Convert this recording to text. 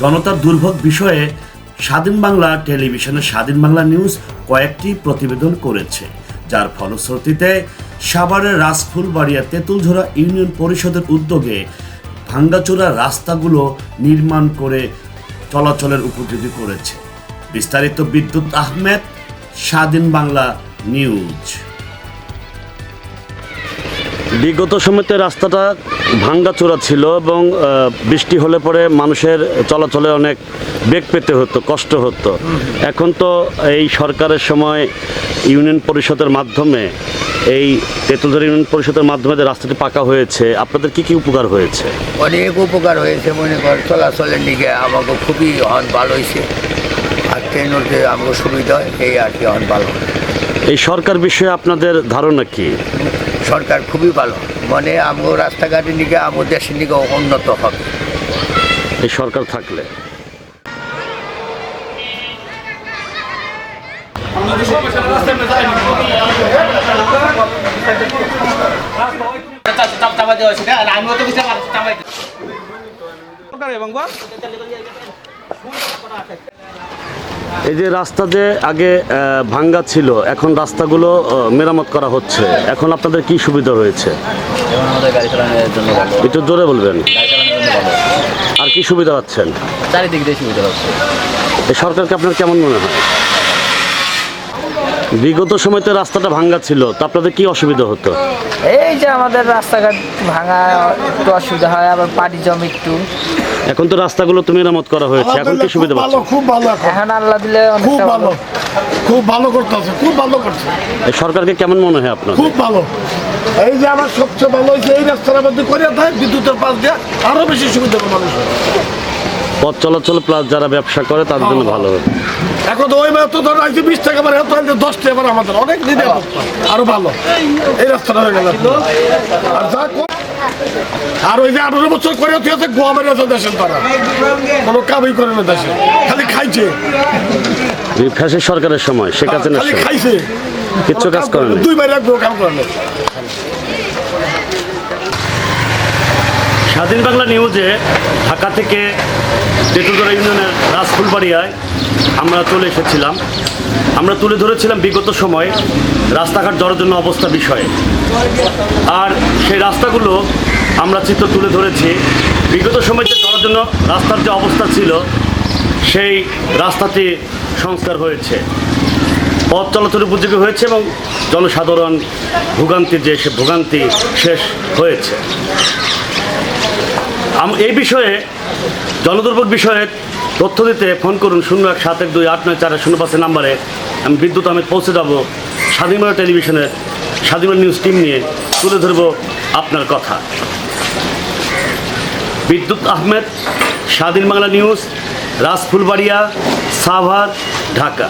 জনতার দুর্ভোগ বিষয়ে স্বাধীন বাংলা টেলিভিশনের স্বাধীন বাংলা নিউজ কয়েকটি প্রতিবেদন করেছে। যার ফলশ্রুতিতে সাভারের রাজফুলবাড়িয়া তেঁতুলঝোড়া ইউনিয়ন পরিষদের উদ্যোগে ভাঙ্গাচোরা রাস্তাগুলো নির্মাণ করে চলাচলের উপযোগী করেছে। বিস্তারিত বিদ্যুৎ আহমেদ, স্বাধীন বাংলা নিউজ। বিগত সময়তে রাস্তাটা ভাঙ্গাচোরা ছিল এবং বৃষ্টি হলে পরে মানুষের চলাচলে অনেক বেগ পেতে হতো কষ্ট হতো। এখন তো এই সরকারের সময় ইউনিয়ন পরিষদের মাধ্যমে এই তেঁতুলঝাড় ইউনিয়ন পরিষদের মাধ্যমে যে রাস্তাটি পাকা হয়েছে আপনাদের কি কি উপকার হয়েছে? অনেক উপকার হয়েছে মনে কর চলাচলের দিকে আমাকে খুবই ভালো হয়েছে। আর ট্রেনতে আমাকে সুবিধা হয় এই আর কি ভালো এই সরকার বিষয়ে আপনাদের ধারণা কি? সরকার খুবই ভালো। মানে আমগো রাস্তাঘাটের দিকে আমার দেশের দিকে উন্নত হবে। এই সরকার থাকলে? এবং এই যে রাস্তা যে আগে ভাঙ্গা ছিল এখন রাস্তাগুলো মেরামত করা হচ্ছে। এখন আপনাদের কি সুবিধা হয়েছে একটু জোরে বলবেন। আর কি সুবিধা পাচ্ছেন? চারিদিক দিয়ে সুবিধা হচ্ছে সরকারকে আপনার কেমন মনে হয়? বিগত সময় তো রাস্তাটা ভাঙ্গা ছিল তো আপনাদের কি অসুবিধা হতো? এই যে আমাদের রাস্তাঘাট ভাঙা একটু অসুবিধা হয় আবার পানি জমি একটু। এখন তো রাস্তাগুলো তো মেরামত করা হয়েছে এখন কি সুবিধা ভালো খুব ভালো এখন। এখন আল্লাহ দিলে খুব অনেকটা ভালো। ভালো খুব ভালো করতেছে খুব ভালো করছে। এই সরকারকে কেমন মনে হয় আপনার খুব ভালো। এই যে আমার সবচেয়ে ভালো হয়েছে এই রাস্তার মধ্যে করে দেয় বিদ্যুতের পাশ দিয়ে আরও বেশি সুবিধা হবে মানুষের। পথ চলাচল প্লাস যারা ব্যবসা করে তাদের জন্য ভালো হবে। এখন তো ওই তো ধরো আজকে বিশ টাকা মানে এত আনতে দশ টাকা আমাদের অনেক দিনে আরও ভালো। এই রাস্তাটা হয়ে গেল আর যা আর ওই যে আঠারো বছর করে তুই আছে গোয়া মেরে আছে দেশের তারা কোনো কামই করে না দেশে খালি খাইছে। এই ফ্যাসের সরকারের সময় শেখ হাসিনার খালি খাইছে। কিচ্ছু কাজ করে। দুই বাইরে একদম কাম করে না। স্বাধীন বাংলা নিউজে ঢাকা থেকে তেঁতুলতলা ইউনিয়নের রাজফুলবাড়িয়ায় আমরা চলে এসেছিলাম। আমরা তুলে ধরেছিলাম বিগত সময় রাস্তাঘাট জরাজন্য অবস্থা বিষয়ে। আর সেই রাস্তাগুলো আমরা চিত্র তুলে ধরেছি। বিগত সময় যে জন্য রাস্তার যে অবস্থা ছিল, সেই রাস্তাটি সংস্কার হয়েছে। পথ চলাচল উপযোগী হয়েছে এবং জনসাধারণ ভোগান্তির যে সে ভোগান্তি শেষ হয়েছে। এই বিষয়ে জনদুর্ভোগ বিষয়ে তথ্য দিতে ফোন করুন শূন্য এক সাত এক দুই আট নয় চার শূন্য পাঁচের নাম্বারে। আমি বিদ্যুৎ আহমেদ পৌঁছে যাব স্বাধীনতা টেলিভিশনের স্বাধীনতা নিউজ টিম নিয়ে তুলে ধরবো আপনার কথা। বিদ্যুৎ আহমেদ, স্বাধীন বাংলা নিউজ রাজফুলবাড়িয়া, সাভার, ঢাকা।